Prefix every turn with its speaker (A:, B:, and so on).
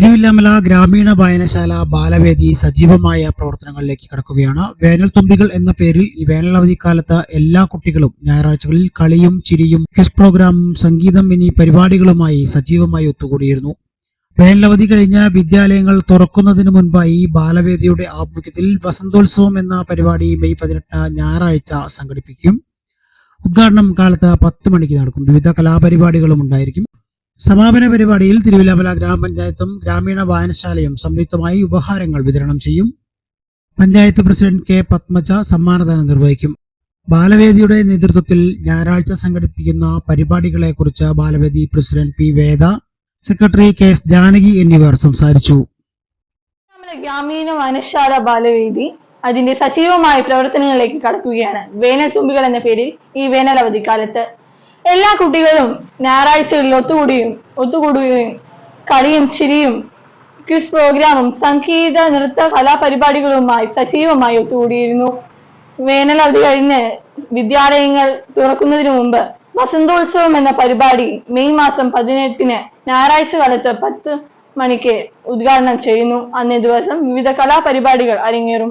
A: തിരുവില്ലാമല ഗ്രാമീണ വായനശാല ബാലവേദി സജീവമായ പ്രവർത്തനങ്ങളിലേക്ക് കടക്കുകയാണ്. വേനൽ തുമ്പികൾ എന്ന പേരിൽ ഈ വേനൽ അവധിക്കാലത്ത് എല്ലാ കുട്ടികളും ഞായറാഴ്ചകളിൽ കളിയും ചിരിയും ക്വിസ് പ്രോഗ്രാമും സംഗീതം എന്നീ പരിപാടികളുമായി സജീവമായി ഒത്തുകൂടിയിരുന്നു. വേനലവധി കഴിഞ്ഞ വിദ്യാലയങ്ങൾ തുറക്കുന്നതിന് മുൻപായി ബാലവേദിയുടെ ആഭിമുഖ്യത്തിൽ വസന്തോത്സവം എന്ന പരിപാടി മെയ് പതിനെട്ട് ഞായറാഴ്ച സംഘടിപ്പിക്കും. ഉദ്ഘാടനം കാലത്ത് പത്ത് മണിക്ക് നടക്കും. വിവിധ കലാപരിപാടികളും ഉണ്ടായിരിക്കും. സമാപന പരിപാടിയിൽ തിരുവില്ലാമല ഗ്രാമപഞ്ചായത്തും ഗ്രാമീണ വായനശാലയും സംയുക്തമായി ഉപഹാരങ്ങൾ വിതരണം ചെയ്യും. പഞ്ചായത്ത് പ്രസിഡന്റ് കെ പത്മജ സമ്മാനദാനം നിർവഹിക്കും. ബാലവേദിയുടെ നേതൃത്വത്തിൽ ഞായറാഴ്ച സംഘടിപ്പിക്കുന്ന പരിപാടികളെക്കുറിച്ച് Balavedi president P Veda secretary K S Janaki എന്നിവർ സംസാരിച്ചു.
B: ഗ്രാമീണ വനശാല ബാലവേദി അതിന്റെ സജീവമായ പ്രവർത്തനങ്ങളിലേക്ക് കടക്കുകയാണ്. വേനൽ തുമ്പികൾ എന്ന പേരിൽ ഈ വേനൽ അവധിക്കാലത്ത് എല്ലാ കുട്ടികളും ഞായറാഴ്ചകളിൽ ഒത്തുകൂടിയും ഒത്തുകൂടുകയും കളിയും ചിരിയും ക്വിസ് പ്രോഗ്രാമും സംഗീത നൃത്ത കലാപരിപാടികളുമായി സജീവമായി ഒത്തുകൂടിയിരുന്നു. വേനൽ അവധി കഴിഞ്ഞ് വിദ്യാലയങ്ങൾ തുറക്കുന്നതിനു മുമ്പ് വസന്തോത്സവം എന്ന പരിപാടി മെയ് മാസം പതിനെട്ടിന് ഞായറാഴ്ച കാലത്ത് പത്ത് മണിക്ക് ഉദ്ഘാടനം ചെയ്യുന്നു. അന്നേ ദിവസം വിവിധ കലാപരിപാടികൾ അരങ്ങേറും.